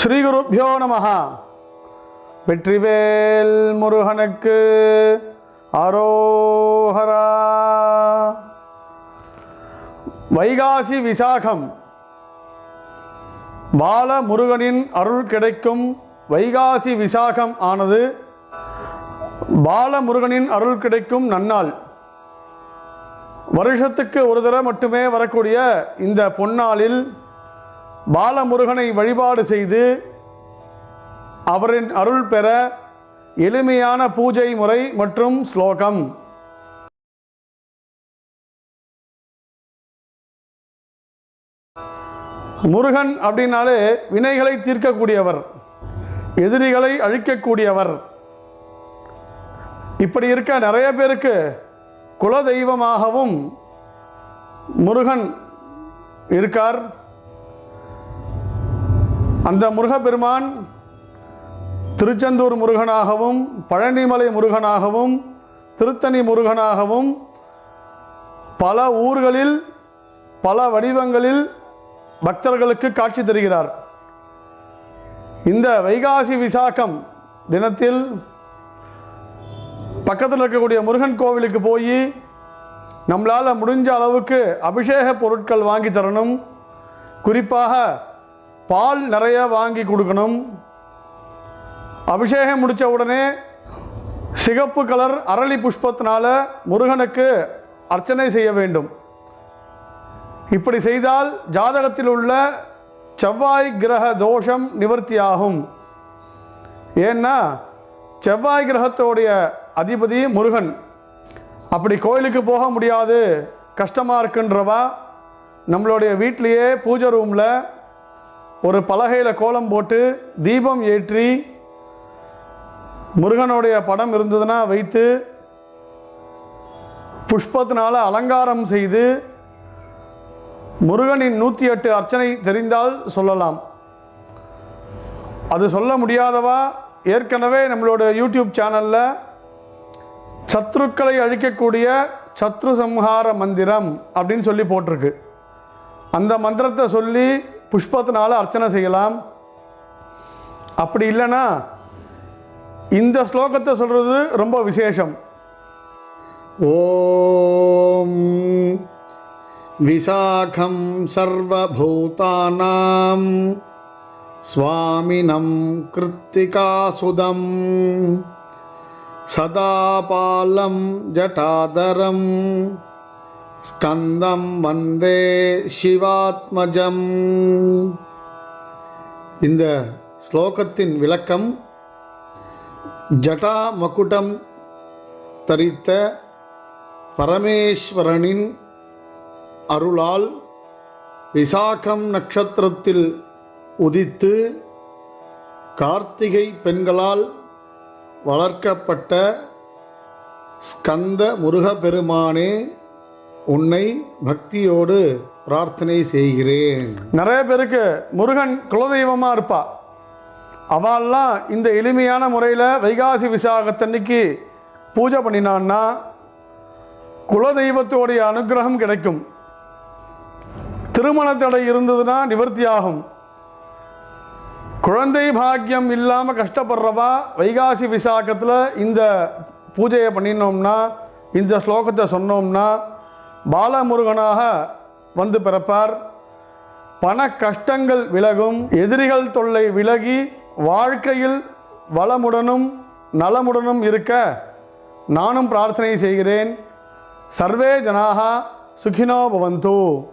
ஸ்ரீ குருப்பியோ நமஹ. வெற்றிவேல் முருகனுக்கு அரோஹரா. வைகாசி விசாகம். பால முருகனின் அருள் கிடைக்கும் வைகாசி விசாகம் ஆனது பால முருகனின் அருள் கிடைக்கும் நன்னாள். வருஷத்துக்கு ஒரு தடவை மட்டுமே வரக்கூடிய இந்த பொன்னாளில் பாலமுருகனை வழிபாடு செய்து அவரின் அருள் பெற எளிமையான பூஜை முறை மற்றும் ஸ்லோகம். முருகன் அப்படின்னாலே வினைகளை தீர்க்கக்கூடியவர் எதிரிகளை அழிக்கக்கூடியவர். இப்படி இருக்க நிறைய பேருக்கு குலதெய்வமாகவும் முருகன் இருக்கார். அந்த முருகப்பெருமான் திருச்செந்தூர் முருகனாகவும் பழனிமலை முருகனாகவும் திருத்தணி முருகனாகவும் பல ஊர்களில் பல வடிவங்களில் பக்தர்களுக்கு காட்சி தருகிறார். இந்த வைகாசி விசாகம் தினத்தில் பக்கத்தில் இருக்கக்கூடிய முருகன் கோவிலுக்கு போய் நம்மளால் முடிஞ்ச அளவுக்கு அபிஷேக பொருட்கள் வாங்கி தரணும். குறிப்பாக பால் நிறைய வாங்கி கொடுக்கணும். அபிஷேகம் முடித்த உடனே சிகப்பு கலர் அரளி புஷ்பத்தினால முருகனுக்கு அர்ச்சனை செய்ய வேண்டும். இப்படி செய்தால் ஜாதகத்தில் உள்ள செவ்வாய் கிரக தோஷம் நிவர்த்தியாகும். ஏன்னா செவ்வாய் கிரகத்தோடைய அதிபதி முருகன். அப்படி கோயிலுக்கு போக முடியாது. கஷ்டமாக இருக்குன்றவா? நம்மளுடைய வீட்டிலேயே பூஜை ரூமில் ஒரு பலகையில் கோலம் போட்டு தீபம் ஏற்றி முருகனுடைய படம் இருந்ததுன்னா வைத்து புஷ்பத்தினால் அலங்காரம் செய்து முருகனின் நூற்றி எட்டு அர்ச்சனை தெரிந்தால் சொல்லலாம். அது சொல்ல முடியாதவா? ஏற்கனவே நம்மளோட யூடியூப் சேனலில் சத்ருக்களை அழிக்கக்கூடிய சத்ரு சம்ஹார மந்திரம் அப்படின்னு சொல்லி போட்டிருக்கு. அந்த மந்திரத்தை சொல்லி புஷ்பத்தினால அர்ச்சனை செய்யலாம். அப்படி இல்லைன்னா இந்த ஸ்லோகத்தை சொல்கிறது ரொம்ப விசேஷம். ஓம் விசாகம் சர்வபூதானாம் சுவாமினம் கிருத்திகாசுதம் சதாபாலம் ஜட்டாதரம் ஸ்கந்தம் வந்தே சிவாத்மஜம். இந்த ஸ்லோகத்தின் விளக்கம் ஜட்டா மகுடம் தரித்த பரமேஸ்வரனின் அருளால் விசாகம் நட்சத்திரத்தில் உதித்து கார்த்திகை பெண்களால் வளர்க்கப்பட்ட ஸ்கந்த முருகப்பெருமானே உன்னை பக்தியோடு பிரார்த்தனை செய்கிறேன். நிறைய பேருக்கு முருகன் குலதெய்வமாக இருப்பா. அவெல்லாம் இந்த எளிமையான முறையில் வைகாசி விசாகத்தன்னைக்கு பூஜை பண்ணினான்னா குலதெய்வத்தோடைய அனுகிரகம் கிடைக்கும். திருமண தடை இருந்ததுன்னா நிவர்த்தியாகும் குழந்தை பாக்கியம் இல்லாமல் கஷ்டப்படுறவா வைகாசி விசாகத்தில் இந்த பூஜையை பண்ணினோம்னா இந்த ஸ்லோகத்தை சொன்னோம்னா பாலமுருகனாக வந்து பிறப்பார். பண கஷ்டங்கள் விலகும் எதிரிகள் தொல்லை விலகி வாழ்க்கையில் வளமுடனும் நலமுடனும் இருக்க நானும் பிரார்த்தனை செய்கிறேன். சர்வே ஜனாக சுகினோ பவந்து.